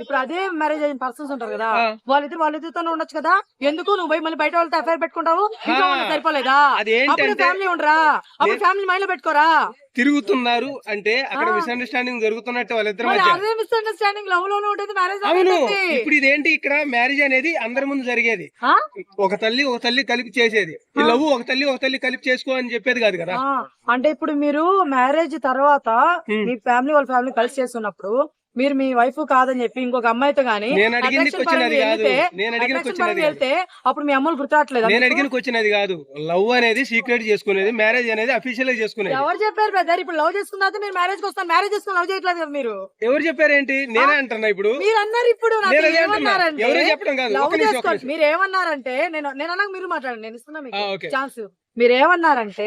ఇప్పుడు అదే మ్యారేజ్ అయిన పర్సన్స్ ఉంటారు కదా. వాళ్ళిద్దరు వాళ్ళిద్దరితోనే ఉండొచ్చు కదా? ఎందుకు? నువ్వు పోయి మళ్ళీ బయట వాళ్ళతో అఫైర్ పెట్టుకుంటావు? ఇంట్లో సరిపోలేదా? అప్పుడు ఫ్యామిలీ ఉండరా? అప్పుడు ఫ్యామిలీ మైండ్లో పెట్టుకోరా? తిరుగుతున్నారు అంటే అక్కడ. మిస్అండర్స్టాండింగ్ జరుగుతున్నట్టు వాళ్ళిద్దరి అదే మిస్అండర్స్టాండింగ్ లవ్లోనే ఉంటుంది మ్యారేజ్ అవును. ఇప్పుడు ఇదేంటి? ఇక్కడ మ్యారేజ్ అనేది అందరి ముందు జరిగేది. ఒక తల్లి ఒక తల్లి కలిపి చేసేది. ఈ. లవ్ ఒక తల్లి ఒక తల్లి కలిపి చేసుకో అని చెప్పేది కాదు కదా? అంటే ఇప్పుడు మీరు మ్యారేజ్ తర్వాత. మీ ఫ్యామిలీ వాళ్ళ ఫ్యామిలీ కలిసి చేస్తున్నప్పుడు మీరు మీ వైఫ్ కాదని చెప్పి ఇంకొక అమ్మాయితో గానీ నేను కాదు. నేను అడిగిన. వెళ్తే అప్పుడు మీ అమ్మలు గుర్తురావట్లేదు నేను అడిగిన క్వశ్చన్ అది కాదు. లవ్ అనేది సీక్రెట్ చేసుకునేది మ్యారేజ్ అనేది అఫీషియల్గా చేసుకునేది. ఎవరు చెప్పారు బ్రదర్? ఇప్పుడు లవ్ చేసుకున్న మీరు మ్యారేజ్ వస్తారు మ్యారేజ్ చేసుకుని లవ్ చేయట్లేదు కదా మీరు? ఎవరు చెప్పారేంటి? నేనే అంటున్నా ఇప్పుడు. మీరు అన్నారు ఇప్పుడు ఎవరో చెప్పడం కాదు. లవ్ చేసుకోండి. మీరు ఏమన్నారంటే నేను నేను అన్నాక మీరు మాట్లాడండి నేను ఇస్తున్నా మీకు ఛాన్స్. మీరు ఏమన్నారంటే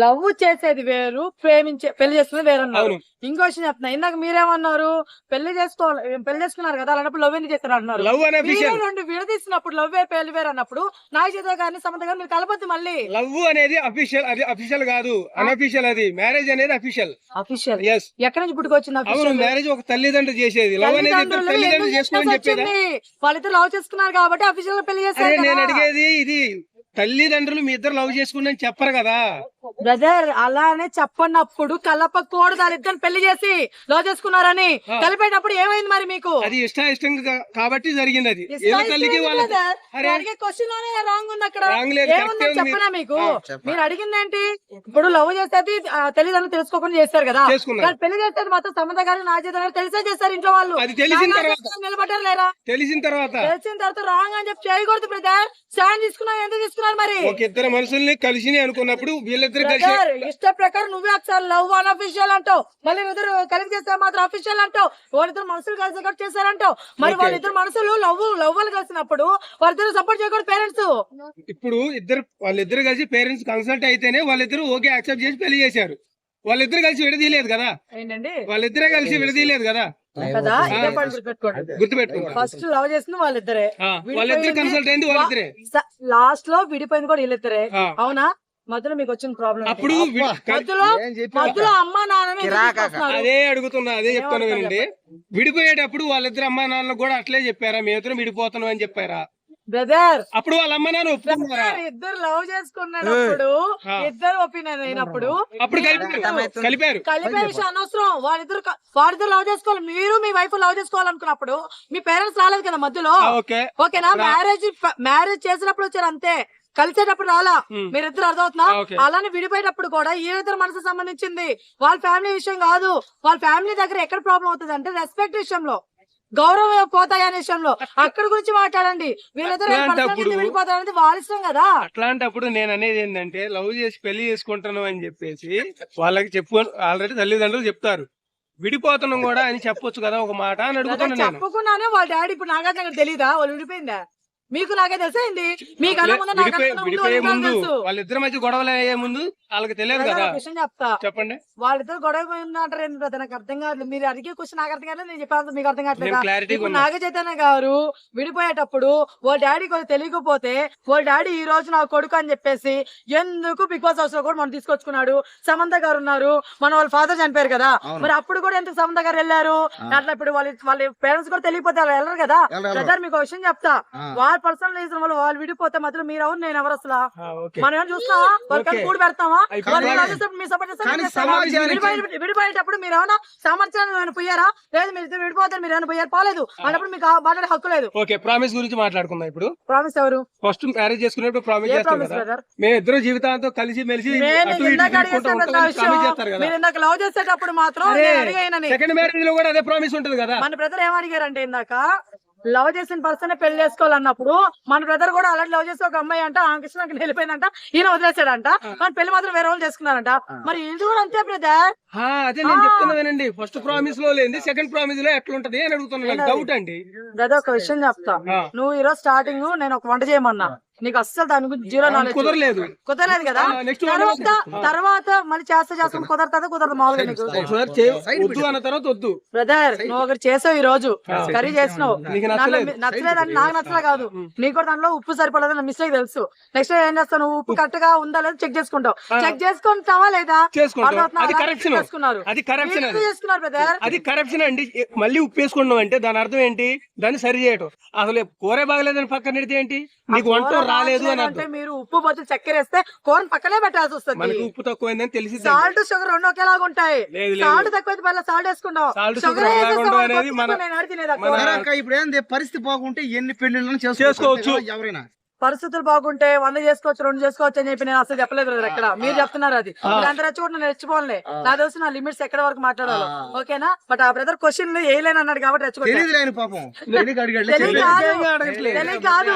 లవ్ చేసేది వేరు ప్రేమించే పెళ్ళి చేసుకునేది వేరు అన్నారు అవును. ఇంకో విషయం చెప్తున్నా ఇందాక మీరేమన్నారు? పెళ్ళి చేసుకోవాలి పెళ్ళి చేసుకున్నారు కదా అలాంటప్పుడు లవ్ ఎందుకు చేస్తారు అఫీషియల్ రెండు విడదీసినప్పుడు లవ్ వేరు పెళ్ళి వేరు అన్నప్పుడు నాగ చేత గారిని సమంత గారిని మీరు కలపద్దు మళ్ళీ. లవ్ అనేది అఫీషియల్ అది అఫీషియల్ కాదు. అన్అఫీషియల్ అది. మ్యారేజ్ అనేది అఫీషియల్. అఫీషియల్. ఎస్ ఎక్కడి నుంచి పుట్టుకొచ్చింది అవును? మ్యారేజ్ ఒక తల్లిదండ్రులు చేసేది. లవ్ అనేది తల్లిదండ్రులు చేసుకోమని చెప్పేదా? వాళ్ళిద్దరు లవ్ చేసుకున్నారు కాబట్టి అఫీషియల్ పెళ్ళి చేస్తారు నేను. అడిగేది ఇది తల్లిదండ్రులు మీ ఇద్దరు లవ్ చేసుకుని చెప్పరు కదా. బ్రదర్ అలానే చెప్పనప్పుడు కలపకూడదు వాళ్ళిద్దరు పెళ్ళి చేసి లవ్ చేసుకున్నారని. కలిపేటప్పుడు ఏమైంది మరి మీకు? అది ఇష్ట ఇష్టం కాబట్టి జరిగింది అది. వాళ్ళ అడిగే క్వశ్చన్లోనే రాంగ్ ఉంది అక్కడ. ఏముందని చెప్పనా మీకు. మీరు అడిగింది ఏంటి ఇప్పుడు లవ్ చేసేది తల్లిదండ్రులు తెలుసుకోకుండా చేస్తారు కదా. పెళ్ళి చేసేది మాత్రం సంబంధ గారు నా చేత గారు తెలిసే చేస్తారు ఇంట్లో వాళ్ళు. అది తెలిసిన తర్వాత. నిలబడ్డారు లేరా? తెలిసిన తర్వాత. తెలిసిన తర్వాత రాంగ్ అని చెప్పి చేయకూడదు బ్రదర్ స్టాండ్ తీసుకున్నారు ఎంత తీసుకున్నారు మరి? ఒక ఇద్దరు మనుషుల్ని కలిసి అనుకున్నప్పుడు వీళ్ళిద్దరు బ్రదర్ ఇష్ట ప్రకారం నువ్వే ఒకసారి లవ్ అన్ అఫీషియల్ అంటావు. మళ్ళీ ఇద్దరు కలిసి చేస్తే మాత్రం అఫీషియల్ అంటావు. వాళ్ళిద్దరు మనసులు కలిసి ఒకటి చేశారంటావు మరి. వాళ్ళిద్దరు మనసులు లవ్ లవ్ కలిసినప్పుడు వాళ్ళిద్దరు సపోర్ట్ చేయకూడదు పేరెంట్స్ ఇప్పుడు ఇద్దరు వాళ్ళిద్దరు కలిసి పేరెంట్స్ కన్సల్ట్ అయితేనే వాళ్ళిద్దరు ఓకే యాక్సెప్ట్ చేసి పెళ్ళి చేశారు. వాళ్ళిద్దరు కలిసి విడదీయలేదు కదా? ఏంటండి? వాళ్ళిద్దరే కలిసి విడదీయలేదు కదా? కదా? గుర్తుపెట్టుకోండి. ఫస్ట్ లవ్ చేసింది వాళ్ళిద్దరే. వాళ్ళిద్దరు కన్సల్ట్ అయింది వాళ్ళిద్దరే. లాస్ట్లో విడిపోయింది కూడా వీళ్ళిద్దరే. అవునా? మధ్యలో మీకు వచ్చిన ప్రాబ్లం అప్పుడు మధ్యలో? మధ్యలో అమ్మ నాన్న. అదే అడుగుతున్నా అదే చెప్తాను వినండి. విడిపోయేటప్పుడు వాళ్ళిద్దరు అమ్మా నాన్నలు కూడా అట్లే చెప్పారా? మీ ఇద్దరు విడిపోతున్నాం అని చెప్పారా? బ్రదర్. అప్పుడు వాళ్ళ అమ్మ నాన్న ఒప్పుకున్నారా? ఇద్దరు లవ్ చేసుకున్నప్పుడు. ఇద్దరు ఒపీనియన్ అయినప్పుడు అప్పుడు కలిపారు. కలిపారు. కలిపే విషయం అనవసరం. వాళ్ళిద్దరు వాళ్ళిద్దరు లవ్ చేసుకోవాలి. మీరు మీ వైఫ్ లవ్ చేసుకోవాలనుకున్నప్పుడు మీ పేరెంట్స్ రాలేదు కదా మధ్యలో? ఓకేనా? మ్యారేజ్ మ్యారేజ్ చేసినప్పుడు వచ్చారు అంతే. కలిసేటప్పుడు రాలా. మీరిద్దరు అర్థమవుతున్నా. అలానే విడిపోయేటప్పుడు కూడా ఈ ఇద్దరు మనసు సంబంధించింది. వాళ్ళ ఫ్యామిలీ విషయం కాదు. వాళ్ళ ఫ్యామిలీ దగ్గర ఎక్కడ ప్రాబ్లం అవుతుంది అంటే రెస్పెక్ట్ విషయంలో. గౌరవం పోతాయి అనే విషయంలో. అక్కడ గురించి మాట్లాడండి. వీళ్ళిద్దరు అట్లాంటప్పుడు- విడిపోతారు అనేది వాళ్ళ ఇష్టం కదా? అట్లాంటప్పుడు నేను అనేది ఏంటంటే లవ్ చేసి పెళ్ళి చేసుకుంటాను అని చెప్పేసి వాళ్ళకి చెప్పు ఆల్రెడీ తల్లిదండ్రులు చెప్తారు. విడిపోతున్నాం కూడా అని చెప్పొచ్చు కదా ఒక మాట అని అడుగుతున్నా నేను. చెప్పకుండానే వాళ్ళ డాడీ ఇప్పుడు నాగార్జున తెలీదా? వాళ్ళు విడిపోయిందా? మీకు నాకే తెలిసింది మీకు అలా ముందు నాకు విడిపోయే ముందు. వాళ్ళిద్దరి మధ్య గొడవలు అయ్యే ముందు వాళ్ళకి తెలియదు కదా. విషయం చెప్తా. చెప్పండి. వాళ్ళిద్దరు గొడవ బ్రదర్ నాకు అర్థం కాదు మీరు అడిగే క్వశ్చన్ నాకు అర్థం కాలేదు నేను చెప్పాను మీకు అర్థం కావట్లేదా? నాగ చైతన్య గారు విడిపోయేటప్పుడు వాళ్ళ డాడీ కొంచెం తెలియకపోతే వాళ్ళ డాడీ ఈ రోజు నా కొడుకు అని చెప్పేసి ఎందుకు బిగ్ బాస్ హౌస్లో కూడా మనం తీసుకొచ్చుకున్నాడు? సమంత గారు ఉన్నారు. మన వాళ్ళ ఫాదర్ చనిపోయారు కదా. మరి అప్పుడు కూడా ఎందుకు సమంత గారు వెళ్ళారు. అట్లా ఇప్పుడు వాళ్ళ వాళ్ళ పేరెంట్స్ కూడా తెలియపోతే వాళ్ళు వెళ్ళరు కదా. బ్రదర్ మీకు విషయం చెప్తా. ఆ. వాళ్ళ పర్సనల్ రీజన్ వల్ల వాళ్ళు విడిపోతే మధ్యలో మీరు ఎవరు? నేను ఎవరు అసలు? మనం ఏమైనా చూస్తావా? వాళ్ళకి. కూడి పెడతామా విడిపోయేటప్పుడు మీరు ఏమైనా సామర్థ్యాన్ని పోయారా? లేదు మీరు ఇద్దరు విడిపోతే మీరు ఏమైనా పోయారు? పోలేదు. అన్నప్పుడు మీకు మాట్లాడే హక్కు లేదు. ఓకే ప్రామిస్ గురించి మాట్లాడుకుందాం ఇప్పుడు. ప్రామిస్ ఎవరు? ఫస్ట్ మ్యారేజ్ చేసుకునేప్పుడు ప్రామిస్ ఏ చేస్తారు ప్రామిస్ కదా. బ్రదర్? మేము ఇద్దరు జీవితాంతో కలిసి మెలిసి మీరు ఇందాక లవ్ చేసేటప్పుడు మాత్రం సెకండ్ మ్యారేజ్లో కూడా అదే ప్రామిస్ ఉంటది కదా. మన బ్రదర్ ఏమడిగారంటే ఇందాక? లవ్ చేసిన పర్సన్ పెళ్ళి చేసుకోవాలన్నప్పుడు మన బ్రదర్ కూడా అలాంటి లవ్ చేసి ఒక అమ్మాయి అంట ఆమె కృష్ణకి వెళ్ళిపోయిందంట ఈయన వదిలేసాడంట మన పెళ్ళి మాత్రం వేరే వాళ్ళు చేసుకున్నారంట. మరి ఇది కూడా అంతే బ్రదర్ అదే నేను. చెప్తున్నానండి ఫస్ట్ ప్రామిస్లో లేని సెకండ్ ప్రామిస్లో ఎట్లుంటది అని అడుగుతున్నాను. డౌట్ అండి. బ్రదర్ ఒక విషయం చెప్తా. నువ్వు ఈరోజు స్టార్టింగ్ నేను ఒక వంట చేయమన్నా. నీకు అస్సలు దాని గురించి జీరో నాలెడ్జ్ కుదరలేదు. కుదరలేదు కదా? తర్వాత. తర్వాత మళ్ళీ చేస్తా చేస్తాం కుదరదా కుదరదు మామూలుగా నీకు. వద్దు అన్న తర్వాత వద్దు. బ్రదర్ నువ్వు ఒకటి చేసావు ఈ రోజు. కర్రీ చేసినావు. నచ్చలేదని నాకు నచ్చలే కాదు. నీకు కూడా దాంట్లో ఉప్పు సరిపడదని మిస్టేక్ తెలుసు. నెక్స్ట్ ఏం చేస్తావు? నువ్వు ఉప్పు కరెక్ట్గా ఉందా లేదా చెక్ చేసుకుంటావు. చెక్ చేసుకుంటావా లేదా? చేసుకున్నారు. అది కరప్షన్ చేసుకున్నారు బ్రదర్ అది కరప్షన్ అండి. మళ్ళీ ఉప్పు వేసుకున్నాం అంటే దాని అర్థం ఏంటి? దాన్ని సరి చేయటం. అసలు కూరే బాగలేదని పక్కన ఏంటి? నీకు వంట రాలేదు అని అంటే మీరు ఉప్పు బదులు చక్కెర వేస్తే కూరని పక్కనే పెట్టాల్సి వస్తుంది. మనకి ఉప్పు తక్కువైందని తెలిసి సాల్ట్ షుగర్ రెండు ఒకేలాగా ఉంటాయి. లేదు లేదు. సాల్ట్ తక్కువైతే మళ్ళీ సాల్ట్ వేసుకుంటాం. Salt, షుగర్ sugar అలాగా ఉండవు అనేది మన- నేను అడిగినది మన- సరే అక్క ఇప్పుడు ఏంది పరిస్థితి బాగుంటే ఎన్ని పెళ్ళిళ్ళని చేసుకోవచ్చు. ఎవరైనా. పరిస్థితులు బాగుంటే వంద చేసుకోవచ్చు రెండు చేసుకోవచ్చు అని చెప్పి నేను అసలు చెప్పలేదు brother ఎక్కడ. మీరు చెప్తున్నారు అది. వచ్చి కూడా నేను రెచ్చిపోలే. నా తెలుసు నా లిమిట్స్ ఎక్కడ వరకు మాట్లాడాలి. ఓకేనా? బట్ ఆ బ్రదర్ క్వశ్చన్ వేయలేని అన్నాడు కాబట్టి రెచ్చగొట్టా. కాదు.